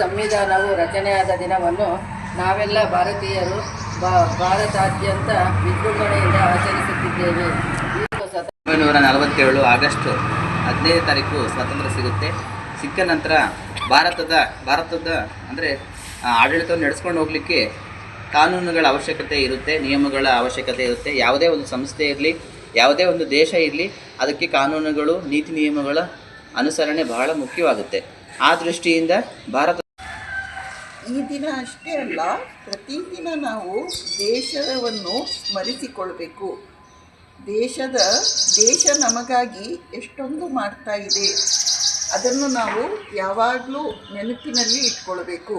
ಸಂವಿಧಾನವು ರಚನೆಯಾದ ದಿನವನ್ನು ನಾವೆಲ್ಲ ಭಾರತೀಯರು ಭಾರತಾದ್ಯಂತ ವಿಜೃಂಭಣೆಯಿಂದ ಆಚರಿಸುತ್ತಿದ್ದೇವೆ. ಈ ಒಂಬೈನೂರ ನಲವತ್ತೇಳು ಆಗಸ್ಟ್ ಹದಿನೈದು ತಾರೀಕು ಸ್ವಾತಂತ್ರ್ಯ ಸಿಗುತ್ತೆ. ಸಿಕ್ಕ ನಂತರ ಭಾರತದ ಭಾರತದ ಅಂದರೆ ಆಡಳಿತವನ್ನು ನಡೆಸ್ಕೊಂಡು ಹೋಗಲಿಕ್ಕೆ ಕಾನೂನುಗಳ ಅವಶ್ಯಕತೆ ಇರುತ್ತೆ, ನಿಯಮಗಳ ಅವಶ್ಯಕತೆ ಇರುತ್ತೆ. ಯಾವುದೇ ಒಂದು ಸಂಸ್ಥೆ ಇರಲಿ, ಯಾವುದೇ ಒಂದು ದೇಶ ಇರಲಿ, ಅದಕ್ಕೆ ಕಾನೂನುಗಳು, ನೀತಿ ನಿಯಮಗಳ ಅನುಸರಣೆ ಬಹಳ ಮುಖ್ಯವಾಗುತ್ತೆ. ಆ ದೃಷ್ಟಿಯಿಂದ ಭಾರತ ಈ ದಿನ ಅಷ್ಟೇ ಅಲ್ಲ ಪ್ರತಿದಿನ ನಾವು ದೇಶವನ್ನು ಸ್ಮರಿಸಿಕೊಳ್ಬೇಕು. ದೇಶದ, ದೇಶ ನಮಗಾಗಿ ಎಷ್ಟೊಂದು ಮಾಡ್ತಾ ಇದೆ, ಅದನ್ನು ನಾವು ಯಾವಾಗಲೂ ನೆನಪಿನಲ್ಲಿ ಇಟ್ಕೊಳ್ಬೇಕು.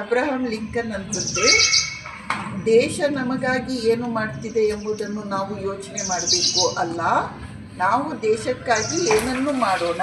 ಅಬ್ರಹಾಂ ಲಿಂಕನ್ ಅಂತಂತೆ ದೇಶ ನಮಗಾಗಿ ಏನು ಮಾಡ್ತಿದೆ ಎಂಬುದನ್ನು ನಾವು ಯೋಚನೆ ಮಾಡಬೇಕು ಅಲ್ಲ, ನಾವು ದೇಶಕ್ಕಾಗಿ ಏನನ್ನು ಮಾಡೋಣ?